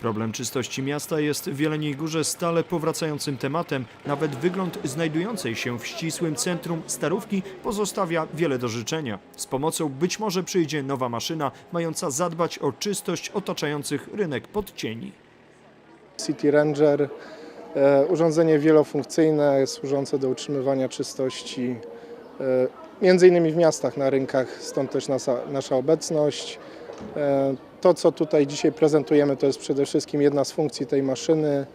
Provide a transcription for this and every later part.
Problem czystości miasta jest w Jeleniej Górze stale powracającym tematem. Nawet wygląd znajdującej się w ścisłym centrum Starówki pozostawia wiele do życzenia. Z pomocą być może przyjdzie nowa maszyna mająca zadbać o czystość otaczających rynek podcieni. City Ranger, e, urządzenie wielofunkcyjne służące do utrzymywania czystości e, między innymi w miastach, na rynkach, stąd też nasza, nasza obecność. To, co tutaj dzisiaj prezentujemy, to jest przede wszystkim jedna z funkcji tej maszyny,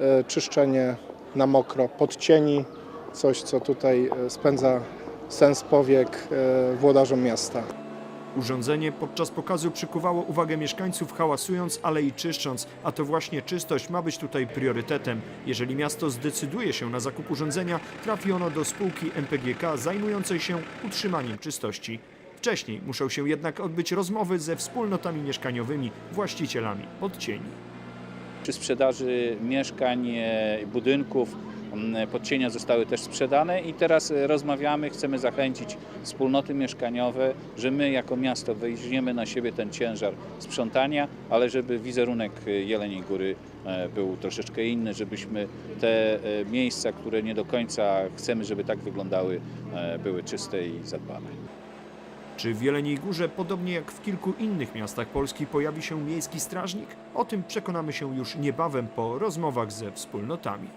e, czyszczenie na mokro podcieni, coś, co tutaj e, spędza sens powiek e, włodarzom miasta. Urządzenie podczas pokazu przykuwało uwagę mieszkańców hałasując, ale i czyszcząc, a to właśnie czystość ma być tutaj priorytetem. Jeżeli miasto zdecyduje się na zakup urządzenia, trafi ono do spółki MPGK zajmującej się utrzymaniem czystości. Wcześniej muszą się jednak odbyć rozmowy ze wspólnotami mieszkaniowymi, właścicielami podcieni. Przy sprzedaży mieszkań, e, budynków podcienia zostały też sprzedane i teraz e, rozmawiamy, chcemy zachęcić wspólnoty mieszkaniowe, że my jako miasto weźmiemy na siebie ten ciężar sprzątania, ale żeby wizerunek e, Jeleniej Góry był troszeczkę inny, żebyśmy te miejsca, które nie do końca chcemy, żeby tak wyglądały, były czyste i zadbane. Czy w Jeleniej Górze, podobnie jak w kilku innych miastach Polski, pojawi się miejski strażnik? O tym przekonamy się już niebawem po rozmowach ze wspólnotami.